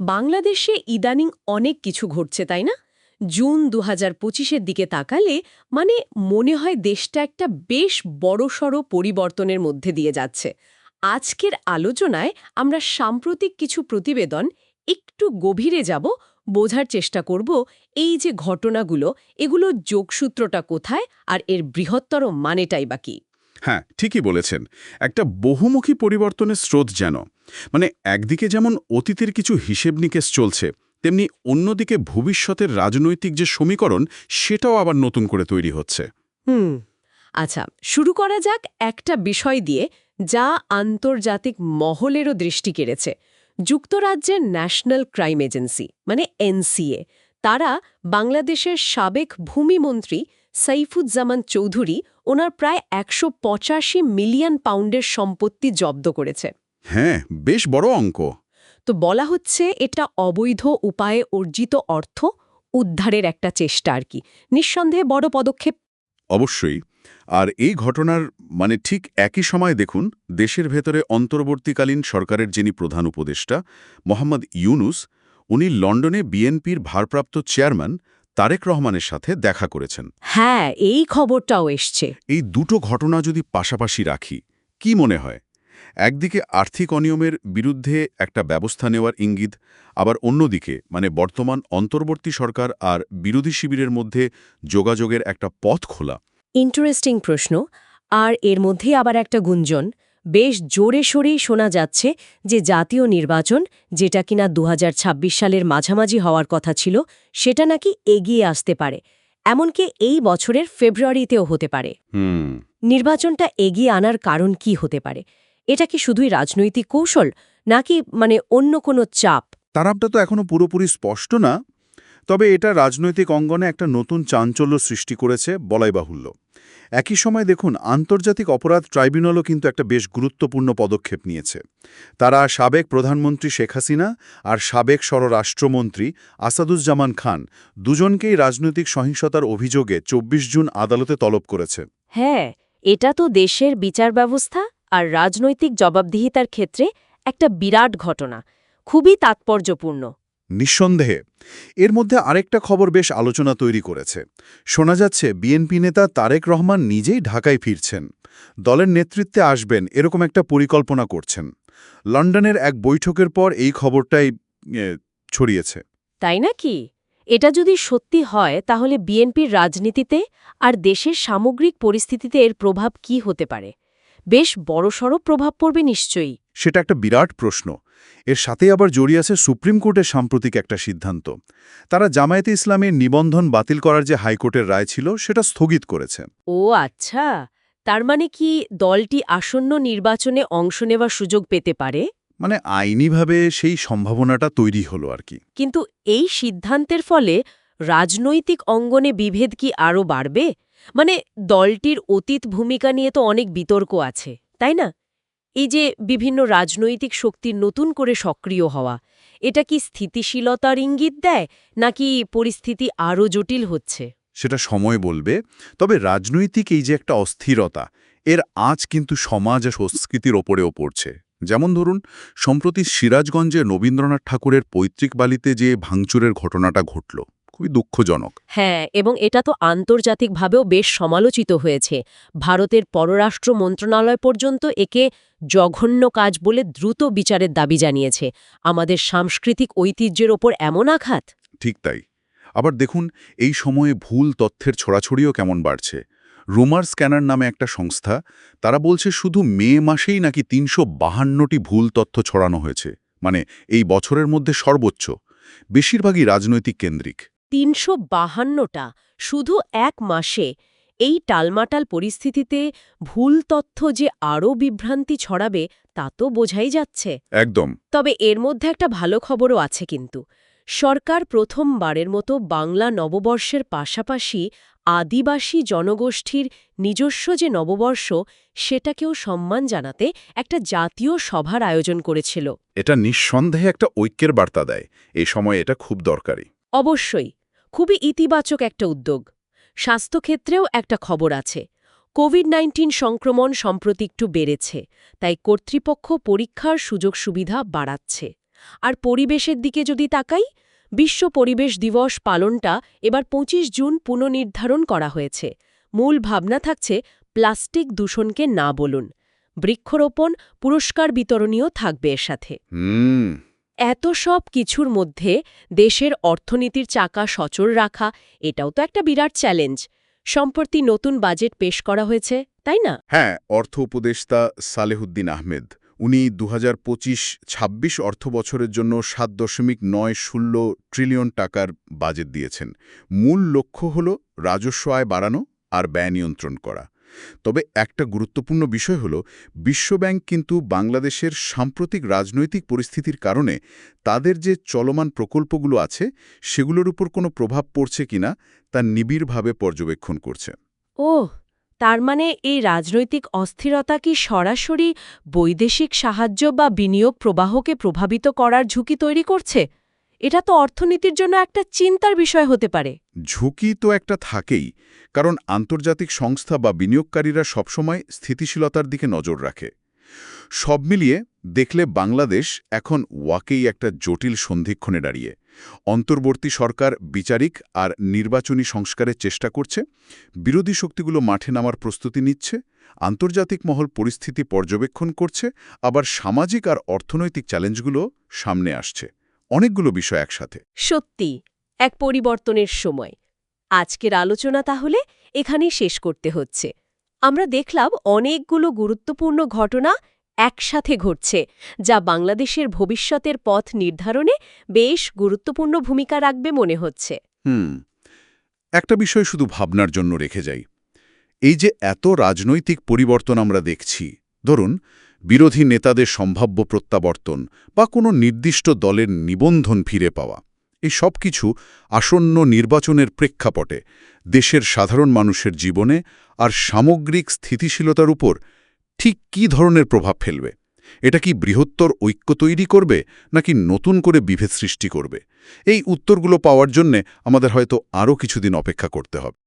বাংলাদেশে ইদানিং অনেক কিছু ঘটছে, তাই না? জুন দু হাজার দিকে তাকালে মানে মনে হয় দেশটা একটা বেশ বড়সড় পরিবর্তনের মধ্যে দিয়ে যাচ্ছে। আজকের আলোচনায় আমরা সাম্প্রতিক কিছু প্রতিবেদন একটু গভীরে যাব, বোঝার চেষ্টা করব এই যে ঘটনাগুলো এগুলো যোগসূত্রটা কোথায় আর এর বৃহত্তর মানেটাই বা কি। হ্যাঁ ঠিকই বলেছেন। একটা বহুমুখী পরিবর্তনের স্রোত যেন মানে একদিকে যেমন অতীতের কিছু হিসেব নিকেশ চলছে, তেমনি অন্যদিকে ভবিষ্যতের রাজনৈতিক যে সমীকরণ, সেটাও আবার নতুন করে তৈরি হচ্ছে। হুম আচ্ছা শুরু করা যাক একটা বিষয় দিয়ে যা আন্তর্জাতিক মহলেরও দৃষ্টি কেড়েছে। যুক্তরাজ্যের ন্যাশনাল ক্রাইম এজেন্সি মানে এনসিএ, তারা বাংলাদেশের সাবেক ভূমিমন্ত্রী সাইফুজ্জামান চৌধুরী ওনার প্রায় একশো পঁচাশি মিলিয়ন পাউন্ডের সম্পত্তি জব্দ করেছে। হ্যাঁ বেশ বড় অঙ্ক। তো বলা হচ্ছে এটা অবৈধ উপায়ে অর্জিত অর্থ উদ্ধারের একটা চেষ্টা আর কি। নিঃসন্দেহে বড় পদক্ষেপ। অবশ্যই। আর এই ঘটনার মানে ঠিক একই সময় দেখুন দেশের ভেতরে অন্তর্বর্তীকালীন সরকারের যিনি প্রধান উপদেষ্টা মোহাম্মদ ইউনুস উনি লন্ডনে বিএনপির ভারপ্রাপ্ত চেয়ারম্যান তারেক রহমানের সাথে দেখা করেছেন। হ্যাঁ এই খবরটাও এসছে। এই দুটো ঘটনা যদি পাশাপাশি রাখি কি মনে হয়? একদিকে আর্থিক অনিয়মের বিরুদ্ধে একটা ব্যবস্থা নেওয়ার ইঙ্গিত আবার অন্যদিকে মানে বর্তমান অন্তর্বর্তী সরকার আর বিরোধী শিবিরের মধ্যে যোগাযোগের একটা পথ খোলা। ইন্টারেস্টিং প্রশ্ন আর এর মধ্যে আবার একটা গুঞ্জন বেশ জোরে সোরেই শোনা যাচ্ছে যে জাতীয় নির্বাচন যেটা কিনা দু হাজার ছাব্বিশ সালের মাঝামাঝি হওয়ার কথা ছিল সেটা নাকি এগিয়ে আসতে পারে। এমনকি এই বছরের ফেব্রুয়ারিতেও হতে পারে। নির্বাচনটা এগিয়ে আনার কারণ কি হতে পারে? এটা কি শুধুই রাজনৈতিক কৌশল নাকি মানে অন্য কোনো চাপ? তারাবটা তো এখনও পুরোপুরি স্পষ্ট না। তবে এটা রাজনৈতিক অঙ্গনে একটা নতুন চাঞ্চল্য সৃষ্টি করেছে বলাই বাহুল্য। একই সময় দেখুন, আন্তর্জাতিক অপরাধ ট্রাইব্যুনালও কিন্তু একটা বেশ গুরুত্বপূর্ণ পদক্ষেপ নিয়েছে। তারা সাবেক প্রধানমন্ত্রী শেখ হাসিনা আর সাবেক স্বরাষ্ট্রমন্ত্রী আসাদুজ্জামান খান দুজনকেই রাজনৈতিক সহিংসতার অভিযোগে ২৪ জুন আদালতে তলব করেছে। হ্যাঁ এটা তো দেশের বিচার ব্যবস্থা আর রাজনৈতিক জবাবদিহিতার ক্ষেত্রে একটা বিরাট ঘটনা। খুবই তাৎপর্যপূর্ণ। নিঃসন্দেহে। এর মধ্যে আরেকটা খবর বেশ আলোচনা তৈরি করেছে। শোনা যাচ্ছে, বিএনপি নেতা তারেক রহমান নিজেই ঢাকায় ফিরছেন। দলের নেতৃত্বে আসবেন এরকম একটা পরিকল্পনা করছেন। লন্ডনের এক বৈঠকের পর এই খবরটাই ছড়িয়েছে। তাই নাকি? এটা যদি সত্যি হয়, তাহলে বিএনপির রাজনীতিতে আর দেশের সামগ্রিক পরিস্থিতিতে এর প্রভাব কি হতে পারে? বেশ বড়সড় প্রভাব পড়বে নিশ্চয়ই। সেটা একটা বিরাট প্রশ্ন। এর সাথে আবার জড়িয়ে আছে সুপ্রিম কোর্টের সাম্প্রতিক একটা সিদ্ধান্ত। তারা জামায়াতে ইসলামের নিবন্ধন বাতিল করার যে হাইকোর্টের রায় ছিল সেটা স্থগিত করেছে। ও আচ্ছা তার মানে কি দলটি আসন্ন নির্বাচনে অংশ নেওয়ার সুযোগ পেতে পারে? মানে আইনিভাবে সেই সম্ভাবনাটা তৈরি হলো আর কি। কিন্তু এই সিদ্ধান্তের ফলে রাজনৈতিক অঙ্গনে বিভেদ কি আরও বাড়বে? মানে দলটির অতীত ভূমিকা নিয়ে তো অনেক বিতর্ক আছে, তাই না? এই যে বিভিন্ন রাজনৈতিক শক্তির নতুন করে সক্রিয় হওয়া, এটা কি স্থিতিশীলতার ইঙ্গিত দেয়, নাকি পরিস্থিতি আরও জটিল হচ্ছে? সেটা সময় বলবে, তবে রাজনৈতিক এই যে একটা অস্থিরতা, এর আজ কিন্তু সমাজ আর সংস্কৃতির ওপরেও পড়ছে। যেমন ধরুন, সম্প্রতি সিরাজগঞ্জে রবীন্দ্রনাথ ঠাকুরের পৈতৃক বালিতে যে ভাঙচুরের ঘটনাটা ঘটল খুবই দুঃখজনক। হ্যাঁ এবং এটা তো আন্তর্জাতিকভাবেও বেশ সমালোচিত হয়েছে। ভারতের পররাষ্ট্র মন্ত্রণালয় পর্যন্ত একে জঘন্য কাজ বলে দ্রুত বিচারের দাবি জানিয়েছে। আমাদের সাংস্কৃতিক ঐতিহ্যের ওপর এমন আঘাত? ঠিক তাই। আবার দেখুন এই সময়ে ভুল তথ্যের ছড়াছড়িও কেমন বাড়ছে। রুমার স্ক্যানার নামে একটা সংস্থা তারা বলছে শুধু মে মাসেই নাকি তিনশো বাহান্নটি ভুল তথ্য ছড়ানো হয়েছে। মানে এই বছরের মধ্যে সর্বোচ্চ। বেশিরভাগই রাজনৈতিক কেন্দ্রিক। তিনশো বাহান্নটা শুধু এক মাসে এই টালমাটাল পরিস্থিতিতে ভুল তথ্য যে আরও বিভ্রান্তি ছড়াবে তা তো বোঝাই যাচ্ছে। একদম। তবে এর মধ্যে একটা ভালো খবরও আছে কিন্তু। সরকার প্রথমবারের মতো বাংলা নববর্ষের পাশাপাশি আদিবাসী জনগোষ্ঠীর নিজস্ব যে নববর্ষ সেটাকেও সম্মান জানাতে একটা জাতীয় সভার আয়োজন করেছিল। এটা নিঃসন্দেহে একটা ঐক্যের বার্তা দেয়। এই সময় এটা খুব দরকারি। অবশ্যই, খুবই ইতিবাচক একটা উদ্যোগ। স্বাস্থ্যক্ষেত্রেও একটা খবর আছে কোভিড নাইন্টিন সংক্রমণ সম্প্রতি একটু বেড়েছে, তাই কর্তৃপক্ষ পরীক্ষার সুযোগ সুবিধা বাড়াচ্ছে। আর পরিবেশের দিকে যদি তাকাই, বিশ্ব পরিবেশ দিবস পালনটা এবার ২৫ জুন পুনর্নির্ধারণ করা হয়েছে। মূল ভাবনা থাকছে প্লাস্টিক দূষণকে না বলুন, বৃক্ষরোপণ, পুরস্কার বিতরণীয় থাকবে এর সাথে। এত সব কিছুর মধ্যে দেশের অর্থনীতির চাকা সচল রাখা, এটাও তো একটা বিরাট চ্যালেঞ্জ সম্প্রতি নতুন বাজেট পেশ করা হয়েছে, তাই না? হ্যাঁ অর্থ উপদেষ্টা সালেহুদ্দিন আহমেদ, উনি দু হাজার পঁচিশ ছাব্বিশ অর্থ বছরের জন্য সাত দশমিক নয় ষোলো ট্রিলিয়ন টাকার বাজেট দিয়েছেন। মূল লক্ষ্য হল রাজস্ব আয় বাড়ানো আর ব্যয় নিয়ন্ত্রণ করা। তবে একটা গুরুত্বপূর্ণ বিষয় হল, বিশ্বব্যাংক কিন্তু বাংলাদেশের সাম্প্রতিক রাজনৈতিক পরিস্থিতির কারণে তাদের যে চলমান প্রকল্পগুলো আছে, সেগুলোর উপর কোনো প্রভাব পড়ছে কিনা তা নিবিড়ভাবে পর্যবেক্ষণ করছে। ও তার মানে এই রাজনৈতিক অস্থিরতা কি সরাসরি বৈদেশিক সাহায্য বা বিনিয়োগ প্রবাহকে প্রভাবিত করার ঝুঁকি তৈরি করছে? এটা তো অর্থনীতির জন্য একটা চিন্তার বিষয় হতে পারে। ঝুঁকি তো একটা থাকেই, কারণ আন্তর্জাতিক সংস্থা বা বিনিয়োগকারীরা সবসময় স্থিতিশীলতার দিকে নজর রাখে। সব মিলিয়ে দেখলে বাংলাদেশ এখন ওয়াকেই একটা জটিল সন্ধিক্ষণে দাঁড়িয়ে। অন্তর্বর্তী সরকার বিচারিক আর নির্বাচনী সংস্কারের চেষ্টা করছে, বিরোধী শক্তিগুলো মাঠে নামার প্রস্তুতি নিচ্ছে, আন্তর্জাতিক মহল পরিস্থিতি পর্যবেক্ষণ করছে, আবার সামাজিক আর অর্থনৈতিক চ্যালেঞ্জগুলো সামনে আসছে। অনেকগুলো বিষয় একসাথে। সত্যি এক পরিবর্তনের সময়। আজকের আলোচনা তাহলে এখানেই শেষ করতে হচ্ছে। আমরা দেখলাম অনেকগুলো গুরুত্বপূর্ণ ঘটনা একসাথে ঘটছে যা বাংলাদেশের ভবিষ্যতের পথ নির্ধারণে বেশ গুরুত্বপূর্ণ ভূমিকা রাখবে মনে হচ্ছে। হুম একটা বিষয় শুধু ভাবনার জন্য রেখে যাই। এই যে এত রাজনৈতিক পরিবর্তন আমরা দেখছি ধরুন বিরোধী নেতাদের সম্ভাব্য প্রত্যাবর্তন বা কোনো নির্দিষ্ট দলের নিবন্ধন ফিরে পাওয়া। এই সব কিছু আসন্ন নির্বাচনের প্রেক্ষাপটে দেশের সাধারণ মানুষের জীবনে আর সামগ্রিক স্থিতিশীলতার উপর ঠিক কী ধরনের প্রভাব ফেলবে? এটা কি বৃহত্তর ঐক্য তৈরি করবে নাকি নতুন করে বিভেদ সৃষ্টি করবে? এই উত্তরগুলো পাওয়ার জন্যে আমাদের হয়তো আরও কিছুদিন অপেক্ষা করতে হবে।